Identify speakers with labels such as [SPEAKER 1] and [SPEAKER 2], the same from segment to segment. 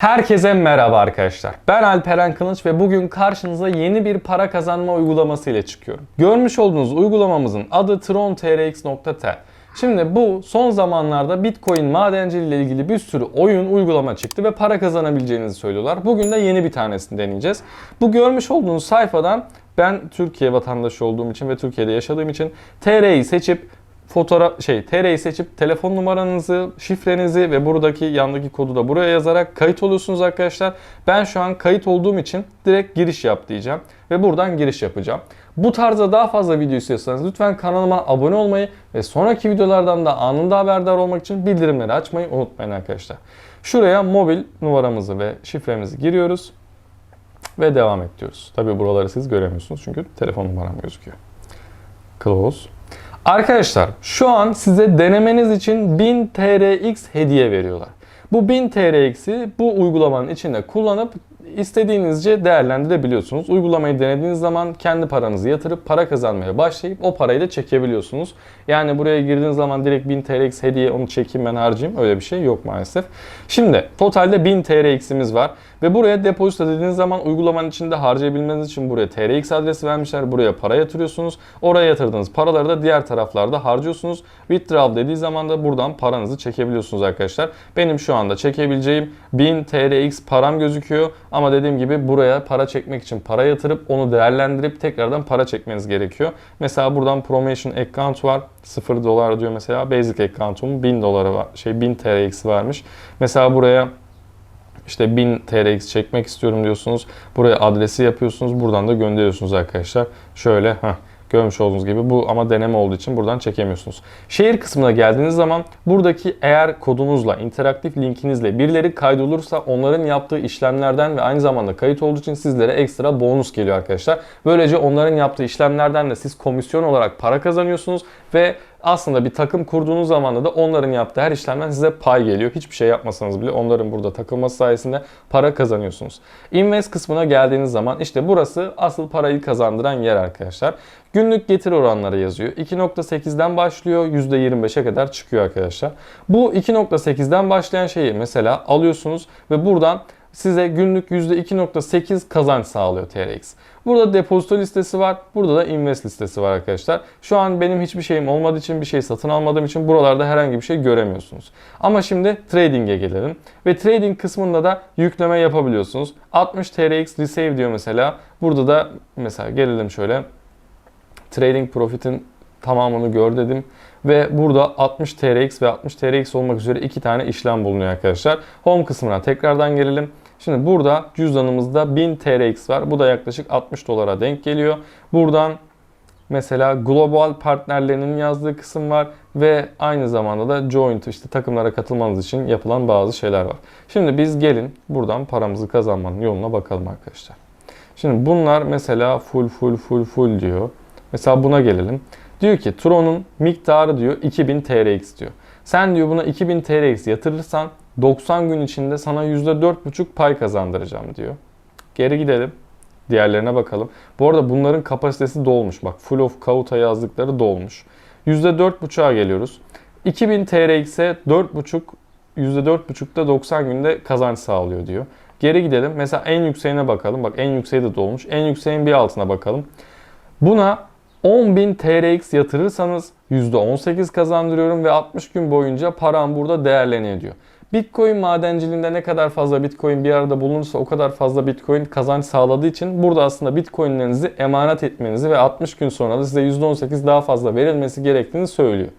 [SPEAKER 1] Herkese merhaba arkadaşlar. Ben Alperen Kılıç ve bugün karşınıza yeni bir para kazanma uygulaması ile çıkıyorum. Görmüş olduğunuz uygulamamızın adı trontrx.t. Şimdi bu son zamanlarda Bitcoin madenciliği ile ilgili bir sürü oyun uygulama çıktı ve para kazanabileceğinizi söylüyorlar. Bugün de yeni bir tanesini deneyeceğiz. Bu görmüş olduğunuz sayfadan ben Türkiye vatandaşı olduğum için ve Türkiye'de yaşadığım için TR'yi seçip fotoğraf şey TR'yi seçip telefon numaranızı, şifrenizi ve buradaki yandaki kodu da buraya yazarak kayıt oluyorsunuz arkadaşlar. Ben şu an kayıt olduğum için direkt giriş yap diyeceğim ve buradan giriş yapacağım. Bu tarzda daha fazla video istiyorsanız lütfen kanalıma abone olmayı ve sonraki videolardan da anında haberdar olmak için bildirimleri açmayı unutmayın arkadaşlar. Şuraya mobil numaramızı ve şifremizi giriyoruz ve devam et diyoruz. Tabi buraları siz göremiyorsunuz çünkü telefon numaram gözüküyor. Close. Arkadaşlar şu an size denemeniz için 1000 TRX hediye veriyorlar. Bu 1000 TRX'i bu uygulamanın içinde kullanıp istediğinizce değerlendirebiliyorsunuz. Uygulamayı denediğiniz zaman kendi paranızı yatırıp para kazanmaya başlayıp o parayı da çekebiliyorsunuz. Yani buraya girdiğiniz zaman direkt 1000 TRX hediye onu çekeyim ben harcayayım öyle bir şey yok maalesef. Şimdi totalde 1000 TRX'imiz var ve buraya depozito dediğiniz zaman uygulamanın içinde harcayabilmeniz için buraya TRX adresi vermişler. Buraya para yatırıyorsunuz. Oraya yatırdığınız paraları da diğer taraflarda harcıyorsunuz. Withdraw dediği zaman da buradan paranızı çekebiliyorsunuz arkadaşlar. Benim şu anda çekebileceğim 1000 TRX param gözüküyor. Ama dediğim gibi buraya para çekmek için para yatırıp onu değerlendirip tekrardan para çekmeniz gerekiyor. Mesela buradan promotion account var. 0 dolar diyor mesela. Basic account'um 1000 dolara var. Şey 1000 TRX varmış. Mesela buraya işte 1000 TRX çekmek istiyorum diyorsunuz. Buraya adresi yapıyorsunuz. Buradan da gönderiyorsunuz arkadaşlar. Şöyle heh, görmüş olduğunuz gibi bu ama deneme olduğu için buradan çekemiyorsunuz. Şehir kısmına geldiğiniz zaman buradaki eğer kodunuzla, interaktif linkinizle birileri kaydolursa onların yaptığı işlemlerden ve aynı zamanda kayıt olduğu için sizlere ekstra bonus geliyor arkadaşlar. Böylece onların yaptığı işlemlerden de siz komisyon olarak para kazanıyorsunuz ve aslında bir takım kurduğunuz zaman da onların yaptığı her işlemden size pay geliyor. Hiçbir şey yapmasanız bile onların burada takılması sayesinde para kazanıyorsunuz. Invest kısmına geldiğiniz zaman işte burası asıl parayı kazandıran yer arkadaşlar. Günlük getir oranları yazıyor. 2.8'den başlıyor %25'e kadar çıkıyor arkadaşlar. Bu 2.8'den başlayan şeyi mesela alıyorsunuz ve buradan size günlük %2.8 kazanç sağlıyor TRX. Burada depozito listesi var. Burada da invest listesi var arkadaşlar. Şu an benim hiçbir şeyim olmadığı için bir şey satın almadığım için buralarda herhangi bir şey göremiyorsunuz. Ama şimdi trading'e gelelim. Ve trading kısmında da yükleme yapabiliyorsunuz. 60 TRX resave diyor mesela. Burada da mesela gelelim şöyle. Trading profit'in tamamını gör dedim. Ve burada 60 TRX ve 60 TRX olmak üzere iki tane işlem bulunuyor arkadaşlar. Home kısmına tekrardan gelelim. Şimdi burada cüzdanımızda 1000 TRX var. Bu da yaklaşık 60 dolara denk geliyor. Buradan mesela global partnerlerinin yazdığı kısım var ve aynı zamanda da joint işte takımlara katılmanız için yapılan bazı şeyler var. Şimdi biz gelin buradan paramızı kazanmanın yoluna bakalım arkadaşlar. Şimdi bunlar mesela full full full full diyor. Mesela buna gelelim. Diyor ki Tron'un miktarı diyor 2000 TRX diyor. Sen diyor buna 2000 TRX yatırırsan 90 gün içinde sana %4,5 pay kazandıracağım diyor. Geri gidelim. Diğerlerine bakalım. Bu arada bunların kapasitesi dolmuş. Bak full of Kauta yazdıkları dolmuş. %4,5'a geliyoruz. 2000 TRX'e 4,5 %4,5'da 90 günde kazanç sağlıyor diyor. Geri gidelim. Mesela en yükseğine bakalım. Bak en yükseği de dolmuş. En yükseğin bir altına bakalım. Buna 10.000 TRX yatırırsanız %18 kazandırıyorum ve 60 gün boyunca param burada değerleniyor diyor. Bitcoin madenciliğinde ne kadar fazla Bitcoin bir arada bulunursa o kadar fazla Bitcoin kazanç sağladığı için burada aslında Bitcoin'lerinizi emanet etmenizi ve 60 gün sonra da size %18 daha fazla verilmesi gerektiğini söylüyor.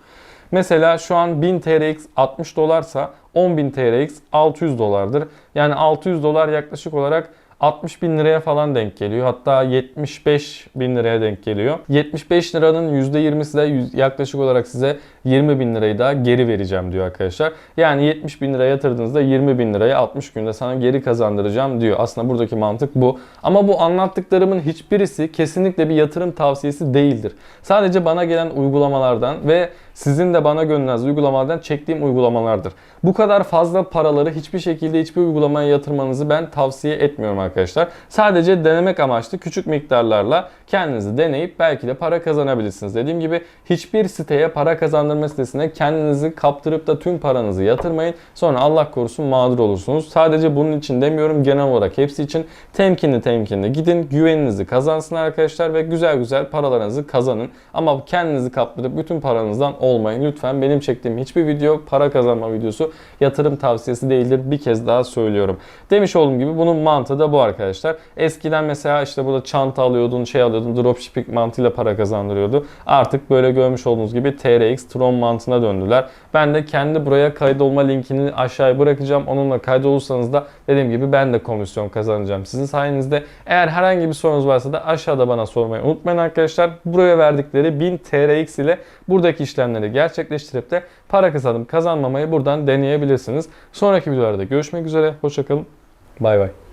[SPEAKER 1] Mesela şu an 1000 TRX 60 dolarsa 10.000 TRX 600 dolardır. Yani 600 dolar yaklaşık olarak 60 bin liraya falan denk geliyor. Hatta 75 bin liraya denk geliyor. 75 liranın %20'si de yaklaşık olarak size 20 bin lirayı daha geri vereceğim diyor arkadaşlar. Yani 70 bin lira yatırdığınızda 20 bin lirayı 60 günde sana geri kazandıracağım diyor. Aslında buradaki mantık bu. Ama bu anlattıklarımın hiçbirisi kesinlikle bir yatırım tavsiyesi değildir. Sadece bana gelen uygulamalardan ve sizin de bana gönderdiğiniz uygulamalardan çektiğim uygulamalardır. Bu kadar fazla paraları hiçbir şekilde hiçbir uygulamaya yatırmanızı ben tavsiye etmiyorum arkadaşlar arkadaşlar. Sadece denemek amaçlı küçük miktarlarla kendinizi deneyip belki de para kazanabilirsiniz. Dediğim gibi hiçbir siteye para kazandırma sitesine kendinizi kaptırıp da tüm paranızı yatırmayın. Sonra Allah korusun mağdur olursunuz. Sadece bunun için demiyorum genel olarak hepsi için temkinli temkinli gidin güveninizi kazansın arkadaşlar ve güzel güzel paralarınızı kazanın. Ama kendinizi kaptırıp bütün paranızdan olmayın. Lütfen benim çektiğim hiçbir video para kazanma videosu yatırım tavsiyesi değildir. Bir kez daha söylüyorum. Demiş olduğum gibi bunun mantığı da arkadaşlar. Eskiden mesela işte burada çanta alıyordun, şey alıyordun, dropshipping mantığıyla para kazandırıyordu. Artık böyle görmüş olduğunuz gibi TRX, Tron mantığına döndüler. Ben de kendi buraya kaydolma linkini aşağıya bırakacağım. Onunla kaydolursanız da dediğim gibi ben de komisyon kazanacağım sizin sayenizde. Eğer herhangi bir sorunuz varsa da aşağıda bana sormayı unutmayın arkadaşlar. Buraya verdikleri 1000 TRX ile buradaki işlemleri gerçekleştirip de para kazanıp kazanmamayı buradan deneyebilirsiniz. Sonraki videolarda görüşmek üzere. Hoşçakalın. Bay bay.